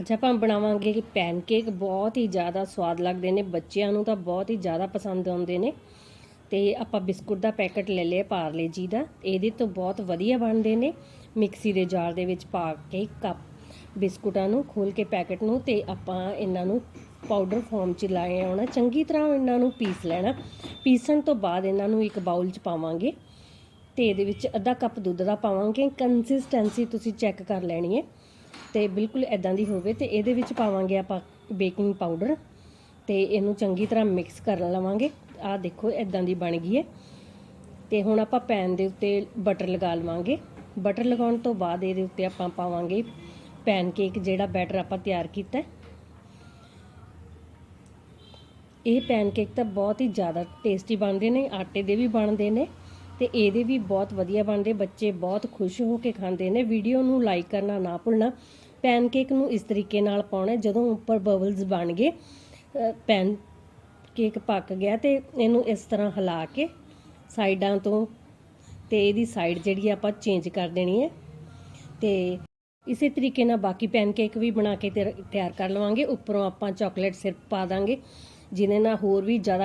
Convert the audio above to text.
ਅੱਜ ਆਪਾਂ ਬਣਾਵਾਂਗੇ ਕਿ ਪੈਨਕੇਕ ਬਹੁਤ ਹੀ ਜ਼ਿਆਦਾ ਸਵਾਦ ਲੱਗਦੇ ਨੇ, ਬੱਚਿਆਂ ਨੂੰ ਤਾਂ ਬਹੁਤ ਹੀ ਜ਼ਿਆਦਾ ਪਸੰਦ ਆਉਂਦੇ ਨੇ। ਤੇ ਆਪਾਂ ਬਿਸਕੁਟ ਦਾ ਪੈਕਟ ਲੈ ਲਿਆ, ਪਾਰਲੇ ਜੀ ਦਾ। ਇਹਦੇ ਤੋਂ ਬਹੁਤ ਵਧੀਆ ਬਣਦੇ ਨੇ। ਮਿਕਸੀ ਦੇ ਜਾਰ ਦੇ ਵਿੱਚ ਪਾ ਕੇ ਕੱਪ ਬਿਸਕੁਟਾਂ ਨੂੰ ਖੋਲ ਕੇ ਪੈਕਟ ਨੂੰ ਤੇ ਆਪਾਂ ਇਹਨਾਂ ਨੂੰ ਪਾਊਡਰ ਫਾਰਮ ਚ ਲਾਏ ਆਉਣਾ ਚੰਗੀ ਤਰ੍ਹਾਂ ਇਹਨਾਂ ਨੂੰ ਪੀਸ ਲੈਣਾ। ਪੀਸਣ ਤੋਂ ਬਾਅਦ ਇਹਨਾਂ ਨੂੰ ਇੱਕ ਬਾਉਲ ਚ ਪਾਵਾਂਗੇ ਤੇ ਇਹਦੇ ਵਿੱਚ ਅੱਧਾ ਕੱਪ ਦੁੱਧ ਦਾ ਪਾਵਾਂਗੇ। ਕੰਸਿਸਟੈਂਸੀ ਤੁਸੀਂ ਚੈੱਕ ਕਰ ਲੈਣੀ ਹੈ। ਤੇ ਬਿਲਕੁਲ ਐਦਾਂ ਦੀ ਹੋਵੇ ਤੇ ਇਹਦੇ ਵਿੱਚ ਪਾਵਾਂਗੇ ਆਪਾਂ ਬੇਕਿੰਗ ਪਾਊਡਰ ਤੇ ਇਹਨੂੰ ਚੰਗੀ ਤਰ੍ਹਾਂ ਮਿਕਸ ਕਰ ਲਵਾਂਗੇ। ਆਹ ਦੇਖੋ ਐਦਾਂ ਦੀ ਬਣ ਗਈ ਹੈ। ਤੇ ਹੁਣ ਆਪਾਂ ਪੈਨ ਦੇ ਉੱਤੇ ਬਟਰ ਲਗਾ ਲਵਾਂਗੇ। ਬਟਰ ਲਗਾਉਣ ਤੋਂ ਬਾਅਦ ਇਹਦੇ ਉੱਤੇ ਆਪਾਂ ਪਾਵਾਂਗੇ ਪੈਨ ਕੇਕ ਜਿਹੜਾ ਬੈਟਰ ਆਪਾਂ ਤਿਆਰ ਕੀਤਾ ਇਹ ਪੈਨ ਕੇਕ ਤਾਂ ਬਹੁਤ ਹੀ ਜ਼ਿਆਦਾ ਟੇਸਟੀ ਬਣਦੇ ਨੇ, ਆਟੇ ਦੇ ਵੀ ਬਣਦੇ ਨੇ। ਤੇ ਇਹਦੇ ਵੀ ਬਹੁਤ ਵਧੀਆ ਬਣਦੇ, ਬੱਚੇ ਬਹੁਤ ਖੁਸ਼ ਹੋ ਕੇ ਖਾਂਦੇ ਨੇ। ਵੀਡੀਓ ਨੂੰ ਲਾਈਕ ਕਰਨਾ ਨਾ ਭੁੱਲਣਾ। ਪੈਨਕੇਕ ਨੂੰ ਇਸ ਤਰੀਕੇ ਨਾਲ ਪਾਉਣਾ ਜਦੋਂ ਉੱਪਰ ਬਬਲਸ ਬਣ ਗਏ ਪੈਨ ਕੇਕ ਪੱਕ ਗਿਆ ਤੇ ਇਹਨੂੰ ਇਸ ਤਰ੍ਹਾਂ ਹਿਲਾ ਕੇ ਸਾਈਡਾਂ ਤੋਂ ਤੇ ਇਹਦੀ ਸਾਈਡ ਜਿਹੜੀ ਆਪਾਂ ਚੇਂਜ ਕਰ ਦੇਣੀ ਹੈ। ਤੇ ਇਸੇ ਤਰੀਕੇ ਨਾਲ ਬਾਕੀ ਪੈਨਕੇਕ ਵੀ ਬਣਾ ਕੇ ਤਿਆਰ- ਤਿਆਰ ਕਰ ਲਵਾਂਗੇ। ਉੱਪਰੋਂ ਆਪਾਂ ਚਾਕਲੇਟ ਸਿਰਪ ਪਾ ਦਾਂਗੇ, ਜਿਹਦੇ ਨਾਲ ਹੋਰ ਵੀ ਜ਼ਿਆਦਾ